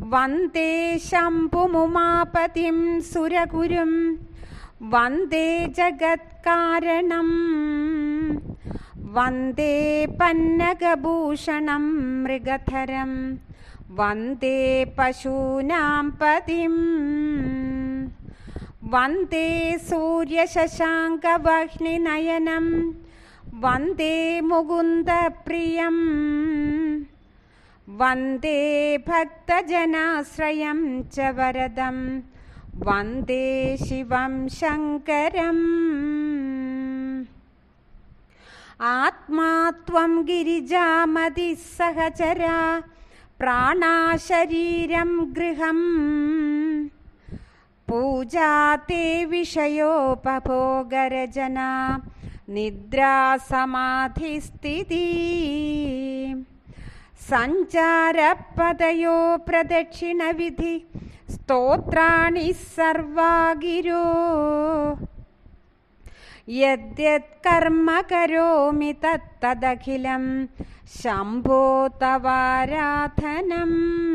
वन्दे शम्भुमुमापतिं सुरगुरुं वन्दे जगत्कारणम्। वन्दे पन्नगभूषणं मृगधरं वन्दे पशूनां पतिम्। वन्दे सूर्यशशाङ्कवह्निनयनं वन्दे मुकुन्दप्रियम् वन्दे भक्तजनाश्रयं च वरदं वन्दे शिवं शङ्करम्। आत्मा त्वं गिरिजामदिः सहचरा प्राणाशरीरं गृहम्। पूजा ते विषयोपभोगरजना निद्रा समाधिस्थिति സഞ്ചാരപദയോ പ്രദക്ഷിണവിധി. സ്തോത്രാണി സർവാഗിരോ. യദ്യത് കർമ്മ കരോമി തത്തദഖിലം. ശംഭോ തവാരാധനം.